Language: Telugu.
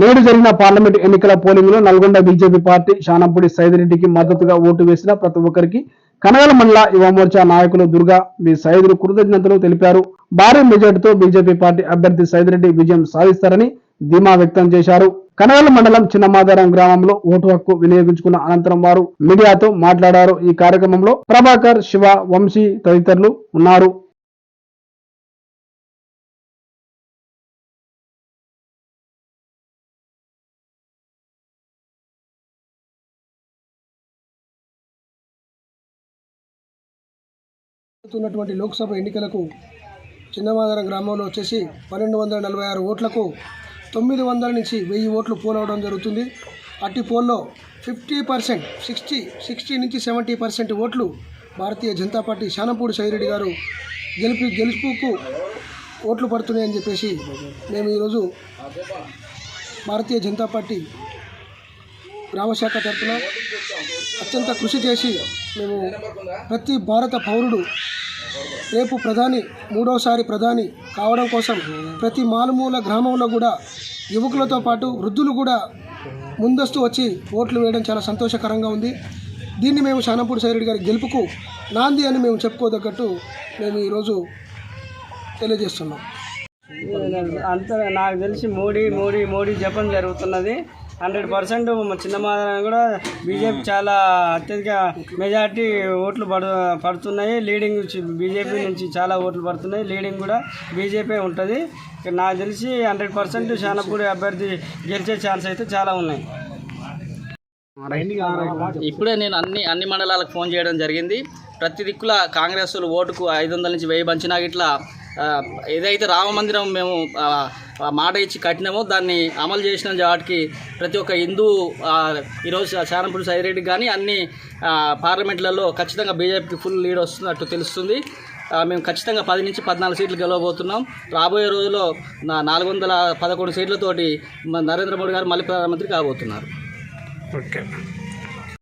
నేడు జరిగిన పార్లమెంట్ ఎన్నికల పోలింగ్లో నల్గొండ బీజేపీ పార్టీ శానంపూడి సైదిరెడ్డికి మద్దతుగా ఓటు వేసిన ప్రతి ఒక్కరికి కనగల మండల యువమోర్చా నాయకులు దుర్గా మీ సైదులు కృతజ్ఞతలు తెలిపారు. భారీ మెజార్టీతో బీజేపీ పార్టీ అభ్యర్థి సైదిరెడ్డి విజయం సాధిస్తారని ధీమా వ్యక్తం చేశారు. కనగల మండలం చిన్నమాదారం గ్రామంలో ఓటు హక్కు వినియోగించుకున్న అనంతరం వారు మీడియాతో మాట్లాడారు. ఈ కార్యక్రమంలో ప్రభాకర్ శివ వంశీ తదితరులు ఉన్నారు. జరుగుతున్నటువంటి లోక్సభ ఎన్నికలకు చిన్నమాదరం గ్రామంలో వచ్చేసి పన్నెండు వందల నలభై ఆరు ఓట్లకు తొమ్మిది వందల నుంచి వెయ్యి ఓట్లు పోల్ అవడం జరుగుతుంది. అట్టి పోల్లో ఫిఫ్టీ పర్సెంట్ సిక్స్టీ సిక్స్టీ నుంచి సెవెంటీ పర్సెంట్ ఓట్లు భారతీయ జనతా పార్టీ శానంపూడి సైరెడ్డి గారు గెలుపు గెలుపుకు ఓట్లు పడుతున్నాయని చెప్పేసి మేము ఈరోజు భారతీయ జనతా పార్టీ గ్రామశాఖ తరఫున అత్యంత కృషి చేసి మేము ప్రతి భారత పౌరుడు రేపు ప్రధాని మూడవసారి ప్రధాని కావడం కోసం ప్రతి మారుమూల గ్రామంలో కూడా యువకులతో పాటు వృద్ధులు కూడా ముందస్తు వచ్చి ఓట్లు వేయడం చాలా సంతోషకరంగా ఉంది. దీన్ని మేము శానంపూడి సైరెడ్డి గారి గెలుపుకు నాంది అని మేము చెప్పుకోదగ్గట్టు మేము ఈరోజు తెలియజేస్తున్నాం. అంత నాకు తెలిసి మోడీ మోడీ మోడీ జపం జరుగుతున్నది. హండ్రెడ్ పర్సెంట్ చిన్న మాదిరి కూడా బీజేపీ చాలా అత్యధిక మెజార్టీ ఓట్లు పడు పడుతున్నాయి. లీడింగ్ బీజేపీ నుంచి చాలా ఓట్లు పడుతున్నాయి. లీడింగ్ కూడా బీజేపీ ఉంటుంది. నాకు తెలిసి హండ్రెడ్ పర్సెంట్ శానపూడి అభ్యర్థి గెలిచే ఛాన్స్ అయితే చాలా ఉన్నాయి. ఇప్పుడే నేను అన్ని అన్ని మండలాలకు ఫోన్ చేయడం జరిగింది. ప్రతి దిక్కుల కాంగ్రెస్ ఓటుకు ఐదు వందల నుంచి వెయ్యి పంచినా ఇట్లా ఏదైతే రామ మందిరం మేము మాట ఇచ్చి కట్టినామో దాన్ని అమలు చేసిన వాటికి ప్రతి ఒక్క హిందూ ఈరోజు ఈరోజు శానంపూడి సైరెడ్డికి కానీ అన్ని పార్లమెంట్లలో ఖచ్చితంగా బీజేపీకి ఫుల్ లీడ్ వస్తున్నట్టు తెలుస్తుంది. మేము ఖచ్చితంగా పది నుంచి పద్నాలుగు సీట్లు గెలవబోతున్నాం. రాబోయే రోజుల్లో నాలుగు వందల పదకొండు సీట్లతోటి నరేంద్ర మోడీ గారు మళ్ళీ ప్రధానమంత్రి కాబోతున్నారు. ఓకే.